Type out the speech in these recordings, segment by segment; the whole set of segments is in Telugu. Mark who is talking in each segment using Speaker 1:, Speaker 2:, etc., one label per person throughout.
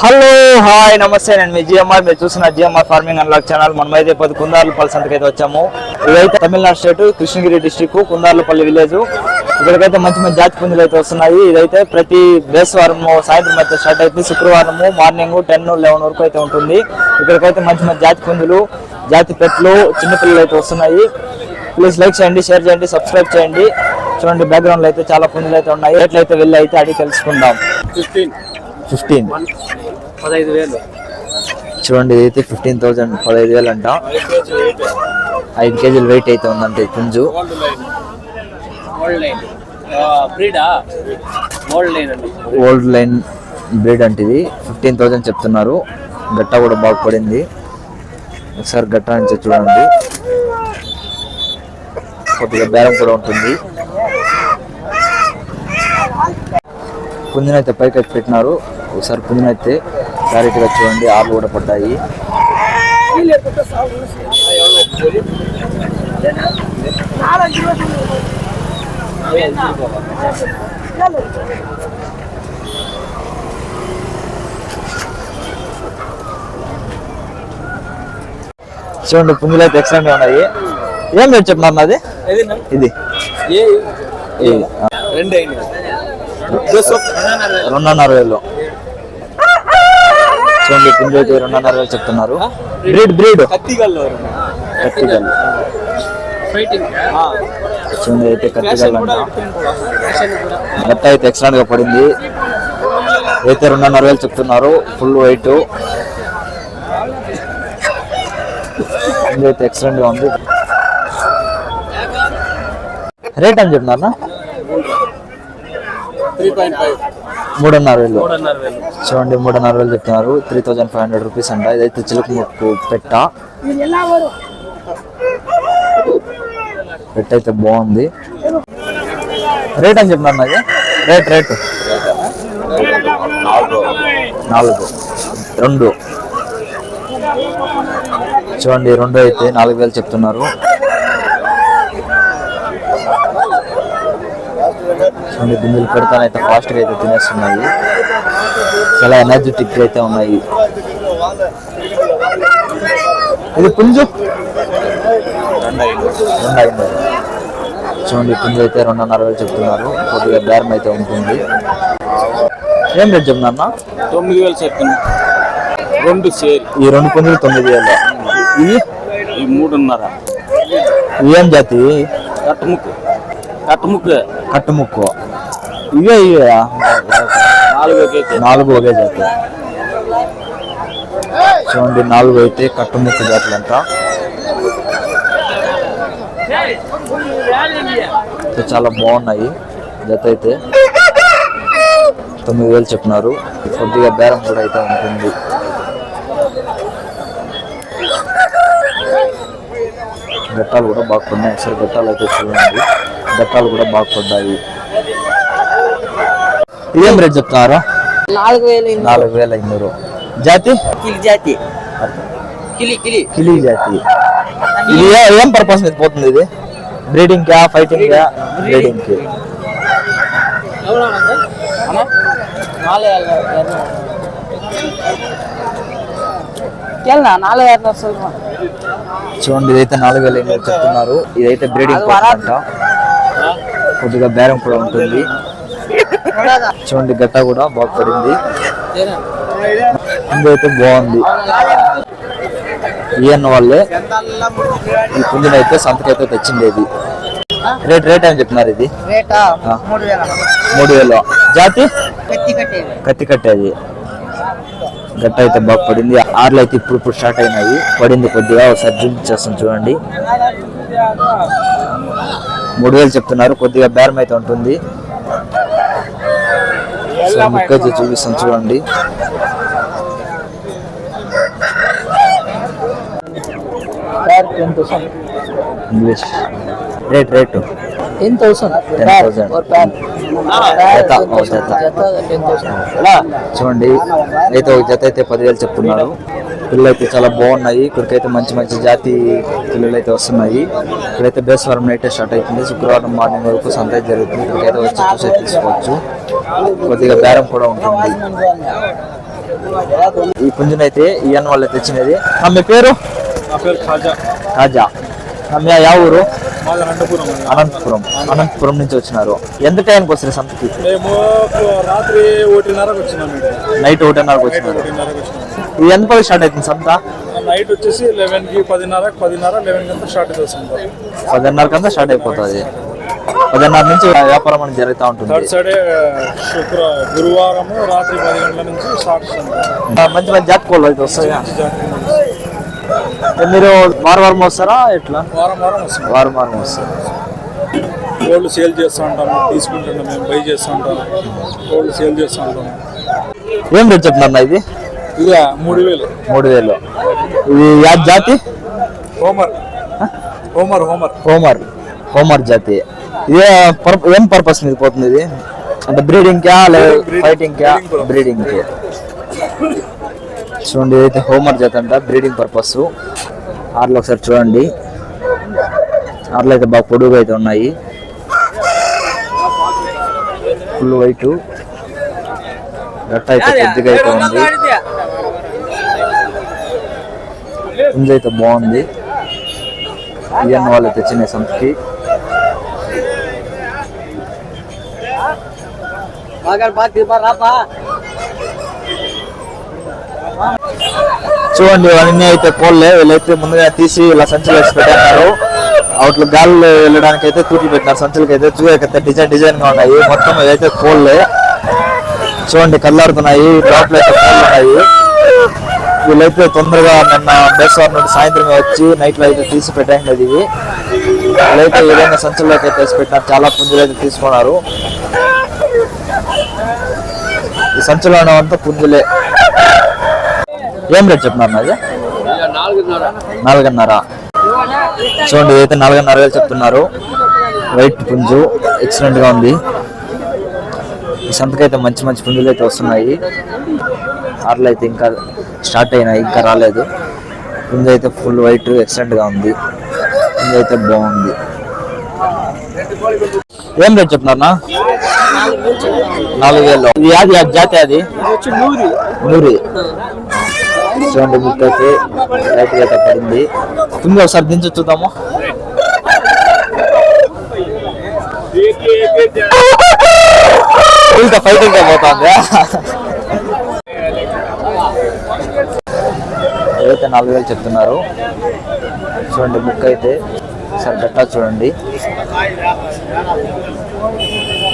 Speaker 1: హలో హాయ్ నమస్తే. నేను మీ జిఎంఆర్. మీరు చూసిన జిఎంఆర్ ఫార్మింగ్ అన్లాక్ ఛానల్. మనమైతే పది కుందార్లపల్లి సంతకైతే వచ్చాము. ఇదైతే Tamil Nadu state Krishnagiri district Kundarlapalli village ఇక్కడికైతే మంచి మంచి జాతి పుంజులు అయితే వస్తున్నాయి. ఇదైతే ప్రతి బేస్వారం సాయంత్రం అయితే స్టార్ట్ అయితే శుక్రవారము మార్నింగ్ టెన్ లెవెన్ వరకు అయితే ఉంటుంది. ఇక్కడికైతే మంచి మంచి జాతి పుంజులు జాతి పెట్లు చిన్నపిల్లలు అయితే వస్తున్నాయి. ప్లీజ్ లైక్ చేయండి షేర్ చేయండి సబ్స్క్రైబ్ చేయండి. చూడండి బ్యాక్గ్రౌండ్లో అయితే చాలా పుంజులు అయితే ఉన్నాయి. ఎట్లయితే వెళ్ళి అయితే అడిగి తెలుసుకుందాం.
Speaker 2: ఫిఫ్టీన్
Speaker 1: ఫిఫ్టీన్
Speaker 2: పదహైదు వేలు.
Speaker 1: చూడండి ఇదైతే ఫిఫ్టీన్ థౌసండ్ పదహైదు వేలు అంట. ఐదు కేజీలు వెయిట్ అయితే ఉందంటే పుంజు.
Speaker 2: ఓల్డ్ లైన్ బ్రీడ్
Speaker 1: అంటే ఇది. ఫిఫ్టీన్ థౌసండ్ చెప్తున్నారు. గట్ట కూడా బాగా పడింది. ఒకసారి గట్ట నుంచి చూడండి. కొద్దిగా బేరం కూడా ఉంటుంది. పుంజునైతే పైకి పెట్టినారు. ఒకసారి పుంజునైతే క్లారిటీగా చూడండి ఆర్లు కూడా పడ్డాయి. చూడండి పుంజులు అయితే ఎక్సలెంట్ ఉన్నాయి. ఏం రేట్ చెప్పినారు నాది ఇది. రెండున్నర వేలు. చూడండి పుంజు అయితే రెండున్నర వేలు చెప్తున్నారు. బ్రీడ్ బ్రీడ్
Speaker 2: కత్తిగల్లో
Speaker 1: చూడండి అయితే కత్తిగల్ అంట అయితే ఎక్సలెంట్గా పడింది. అయితే రెండున్నర వేలు చెప్తున్నారు. ఫుల్ వైట్ అయితే ఎక్సలెంట్గా ఉంది. రేట్ అని చెప్పినారా
Speaker 2: త్రీ పాయింట్ ఫైవ్
Speaker 1: మూడున్నర వేలు. చూడండి మూడున్నర వేలు చెప్తున్నారు. Three thousand five hundred rupees అంట. ఇదైతే చిలుక ముక్కు పెట్ట. పెట్ట అయితే బాగుంది. రేట్ అని చెప్పినారు నాది రేట్ రేట్. నాలుగు. రెండు. చూడండి రెండు అయితే నాలుగు వేలు చెప్తున్నారు. చూడండి గింజలు పెడతానైతే ఫాస్ట్గా అయితే తినేస్తున్నాయి. చాలా ఎనర్జెటిక్ అయితే ఉన్నాయి. ఇది పుంజు. రెండు చూడండి పుంజు అయితే రెండున్నర వేలు చెప్తున్నారు. కొద్దిగా బేరం అయితే ఉంటుంది. ఏం రేట్ చెప్తున్నా
Speaker 2: తొమ్మిది వేలు చెప్పండి రెండు సేరి
Speaker 1: ఈ రెండు పుంజులు తొమ్మిది వేలు. ఇవి
Speaker 2: ఈ మూడున్నర.
Speaker 1: ఏం జాతి?
Speaker 2: కట్టుముక్కు. కట్టుముక్కు.
Speaker 1: కట్టుముక్కు. ఇవే ఇవే
Speaker 2: నాలుగు
Speaker 1: ఒకే జాతి. చూడండి నాలుగు అయితే కట్టుముక్కు జాతులంతా చాలా బాగున్నాయి జత అయితే. తొమ్మిది వేలు చెప్పినారు. కొద్దిగా బేరం కూడా అయితే ఉంటుంది. గట్టాలు కూడా బాగా పడినాయి ఒకసారి గట్టాలు అయితే చూడండి. గట్టాలు కూడా బాగా పడ్డాయి. ఇదేం రేట్ చెప్తున్నారా
Speaker 3: నాలుగు వేలు
Speaker 1: నాలుగు వేల ఐనూరు జాతి?
Speaker 3: కిలి జాతి. కిలి కిలి.
Speaker 1: కిలీ జాతి. ఇది ఏ- ఏం పర్పస్ మీద పోతుంది ఇది? బ్రీడింగ్. కా ఫైటింగ్ కా
Speaker 3: బ్రీడింగ్కి
Speaker 1: చూడండి ఇదైతే నాలుగు వేల ఐనూరు చెప్తున్నారు. ఇదైతే బ్రీడింగ్ అంట కొద్దిగా బేరం కూడా ఉంటుంది. చూడండి గట్ట కూడా బాగా పడింది. ఇదైతే బాగుంది. ఈయన వాళ్ళే ఈ పుంజునైతే సంతకైతే తెచ్చిండేది రేట్ రేట్ అని చెప్తున్నారు ఇది.
Speaker 3: మూడు వేల.
Speaker 1: జాతి?
Speaker 3: కత్తి కట్టేది.
Speaker 1: కత్తి కట్టేది. గట్ట అయితే బాగా పడింది. ఆర్లు అయితే ఇప్పుడు ఇప్పుడు స్టార్ట్ అయినాయి. పడింది కొద్దిగా. ఒకసారి జూమ్ చేస్తాం చూడండి. మూడు వేలు చెప్తున్నారు కొద్దిగా బేరం అయితే ఉంటుంది సో ముక్క చూపిస్తాను చూడండి English rate rate
Speaker 3: ten thousand
Speaker 1: చూడండి అయితే ఒక జత అయితే పదివేలు చెప్తున్నారు పిల్లలు అయితే చాలా బాగున్నాయి. ఇక్కడికైతే మంచి మంచి జాతి పిల్లలు అయితే వస్తున్నాయి. ఇక్కడైతే బేస్వారం నైట్ స్టార్ట్ అవుతుంది. శుక్రవారం మార్నింగ్ వరకు సంత జరుగుతుంది. ఇక్కడికైతే వచ్చి చూసి తీసుకోవచ్చు. కొద్దిగా బేరం కూడా ఉంటుంది. ఈ పుంజునైతే ఈ అన్న వాళ్ళు తెచ్చినది. మీ పేరు?
Speaker 4: ఖాజా.
Speaker 1: మీ యా ఊరు
Speaker 4: అనంతపురం.
Speaker 1: అనంతపురం నుంచి వచ్చినారు. ఎంత టైంకి వస్తారు సంతకి?
Speaker 4: మేము రాత్రి ఒకటిన్నరకు
Speaker 1: నైట్ ఒకటిన్నరకు వచ్చినారు. ఇది ఎంత పది స్టార్ట్ అవుతుంది సంత?
Speaker 4: నైట్ వచ్చేసి లెవెన్కి పదిన్నర పదిన్నర లెవెన్ కంతా స్టార్ట్ చేస్తుంది
Speaker 1: పదిన్నర కంతా స్టార్ట్ అయిపోతుంది. పదిన్నర నుంచి వ్యాపారం అనేది జరుగుతూ ఉంటుంది.
Speaker 4: థర్డ్ సైడే శుక్ర గురువారం రాత్రి పది గంటల నుంచి స్టార్ట్ అవుతుంది
Speaker 1: మంచి మంచి జాతి కోళ్ళు అయితే వస్తాయా? మీరు వారం వారం వస్తారా? ఎట్లా?
Speaker 4: వారం వారం వస్తుంది
Speaker 1: వారం వారం వస్తారు.
Speaker 4: గోల్డ్ సేల్ చేస్తూ ఉంటాము తీసుకుంటున్నాం మేము బై చేస్తూ ఉంటాం గోల్డ్ సేల్ చేస్తూ ఉంటాము.
Speaker 1: ఏం రేట్ చెప్తున్నా ఇది?
Speaker 4: ఇదే మూడు వేలు.
Speaker 1: మూడు వేలు. ఇది యా జాతి?
Speaker 4: Homer. Homer homer.
Speaker 1: Homer. Homer జాతి. ఇదే ఏం పర్పస్ మీద పోతుంది ఇది? అంటే బ్రీడింగ్ క్యా లేదా ఫైటింగ్ క్యా. బ్రీడింగ్కి చూడండి ఇదైతే హోమర్ జాతి అంట బ్రీడింగ్ పర్పస్ ఆర్లో ఒకసారి చూడండి. ఆర్లు అయితే బాగా పొడుగుగా అయితే ఉన్నాయి. ఫుల్ వైట్ గట్ట అయితే పెద్దగా అయితే ఉంది. పుంజ అయితే బాగుంది. ఇవన్నీ వాళ్ళు తెచ్చిన సంతకి. చూడండి ఇవన్నీ అయితే కోళ్ళే. వీళ్ళైతే ముందుగా తీసి ఇలా సంచులు వేసి పెట్టారు అవుట్లు గాల్లో వెళ్ళడానికి అయితే తూట్లు పెట్టినారు. సంచులకి అయితే చూడకైతే డిజైన్ డిజైన్గా ఉన్నాయి. మొత్తం ఇదైతే కోళ్ళే. చూడండి కల్లాడుతున్నాయి లోపల అయితే కోళ్ళు ఉన్నాయి వీళ్ళైతే తొందరగా నిన్న బేస్వార్ నుండి సాయంత్రం వచ్చి నైట్లో అయితే తీసి పెట్టండి ఇది వీళ్ళైతే ఈ విధంగా సంచుల్లోకి అయితే తీసి పెట్టినారు. చాలా పుంజులు అయితే తీసుకున్నారు. ఈ సంచులో అంతా పుంజులే. ఏం రేట్ చెప్తున్నారు నాది నాలుగున్నర. చూడండి ఇదైతే నాలుగున్నర వేలు చెప్తున్నారు వైట్ పుంజు ఎక్సలెంట్గా ఉంది. ఈ సంతకైతే మంచి మంచి పుంజులు అయితే వస్తున్నాయి. ఆర్లు అయితే ఇంకా స్టార్ట్ అయినాయి ఇంకా రాలేదు. పుంజు అయితే ఫుల్ వైట్ ఎక్సలెంట్గా ఉంది. పుంజు అయితే బాగుంది. ఏం రేట్ చెప్తున్నారా నాలుగు వేలు. జాతి అది? నూరి. చూడండి బుక్ అయితే లైట్ అయితే పడింది. పుంజు ఒకసారి దించి చూద్దాము? ఇంకా ఫైటింగ్ పోతుంది? ఏదైతే నాలుగు వేలు చెప్తున్నారు చూడండి బుక్ అయితే. సార్ గట్టా చూడండి.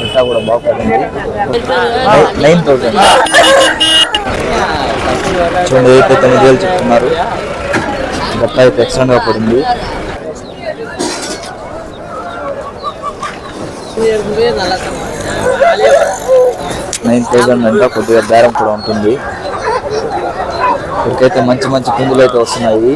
Speaker 1: గట్టా కూడా బాగుపడింది నైన్ థౌసండ్ చూడండి ఏదైతే తొమ్మిది వేలు చెప్తున్నారు. గట్ట అయితే ఎక్సలెంట్గా పడింది. నైన్ థౌజండ్ అంటే కొద్దిగా బేరం కూడా ఉంటుంది. ఇక్కడికైతే మంచి మంచి పుంజులు అయితే వస్తున్నాయి.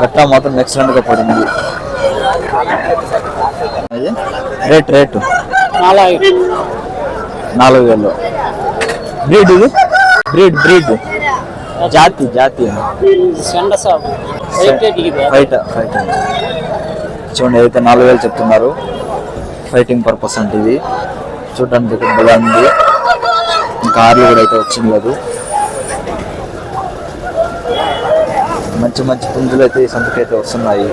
Speaker 1: గట్టా మాత్రం ఎక్సలెంట్గా పడింది. Rate rate? నాలుగు వేలు. బ్రీడ్ ఇది? Breed breed. జాతి జాతి. Fight fight. చూడండి అయితే నాలుగు వేలు చెప్తున్నారు ఫైటింగ్ పర్పస్ అంటే ఇది. చూడడానికి బలా ఉంది. ఇంకా ఆర్లు కూడా అయితే వచ్చింది లేదు. మంచి మంచి పుంజులు అయితే ఈ సంతకైతే వస్తున్నాయి.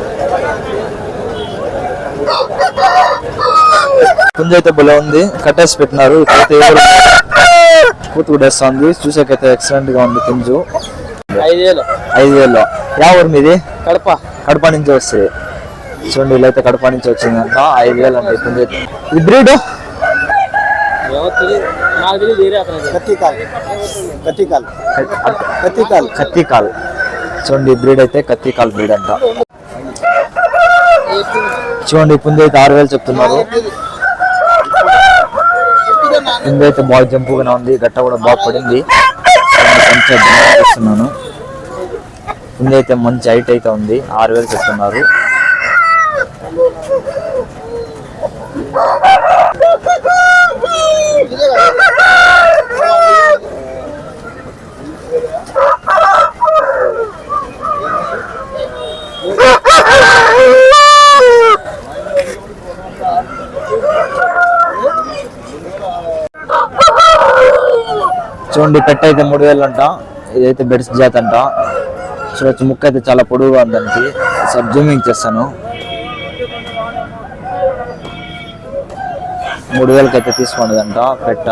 Speaker 1: పుంజు అయితే బలం ఉంది. కట్టేసి పెట్టినారు. ఇప్పుడైతే ఎవరు కూడా చూసాకైతే ఎక్సలెంట్గా ఉంది పుంజు.
Speaker 3: ఐదు వేలు
Speaker 1: ఐదు వేలు యా ఊరు మీది?
Speaker 3: కడప.
Speaker 1: కడప నుంచి వస్తాయి చూడండి వీళ్ళైతే కడప నుంచి వచ్చిందంట. ఐదు వేలు అంటే పుంజు అయితే. ఇది బ్రీడ్?
Speaker 3: కత్తికాల్. కత్తికాల్.
Speaker 1: చూడండి బ్రీడ్ అయితే కత్తికాల్ బ్రీడ్ అంట. చూడండి ఈ అయితే ఆరు వేలు చెప్తున్నారు. పుంజు అయితే బాగా జంపుగానే ఉంది గట్ట కూడా బాగా పడింది. చూస్తున్నాను పుంజు అయితే మంచి హైట్ అయితే ఉంది ఆరు వేలు చెప్తున్నారు. రెండు పెట్ట అయితే మూడు వేలు అంట. ఇదైతే బెడ్స్ జాత్ అంట. చూడొచ్చు ముక్క అయితే చాలా పొడవుగా ఉందండి సబ్ సార్ జూమింగ్ చేస్తాను. మూడు వేలకి అయితే తీసుకున్నదంట పెట్ట.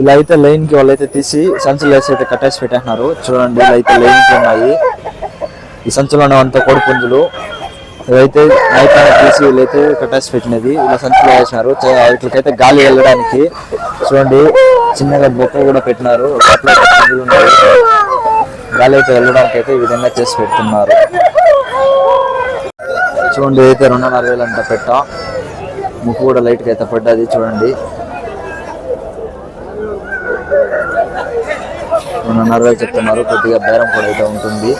Speaker 1: ఇలా అయితే లైన్కి వాళ్ళైతే తీసి సంచులు వేసి అయితే కట్టేసి పెట్టేస్తున్నారు. చూడండి ఇలా అయితే లైన్కి ఉన్నాయి. ఈ సంచులో అంత కోడి పుంజులు ఇవైతే నైట్ తీసి వీళ్ళైతే కట్టేసి పెట్టినది ఇలా సంచులు వేసినారు. వీటికైతే గాలి వెళ్ళడానికి చూడండి చిన్నగా బొక్క కూడా పెట్టినారు. గాలి అయితే వెళ్ళడానికి అయితే ఈ విధంగా చేసి పెడుతున్నారు. చూడండి అయితే రెండున్నర వేలు అంట పెట్ట ముక్కు కూడా లైట్గా అయితే పడ్డది చూడండి. రెండున్నర వేలు చెప్తున్నారు. కొద్దిగా బేరం కూడా అయితే ఉంటుంది.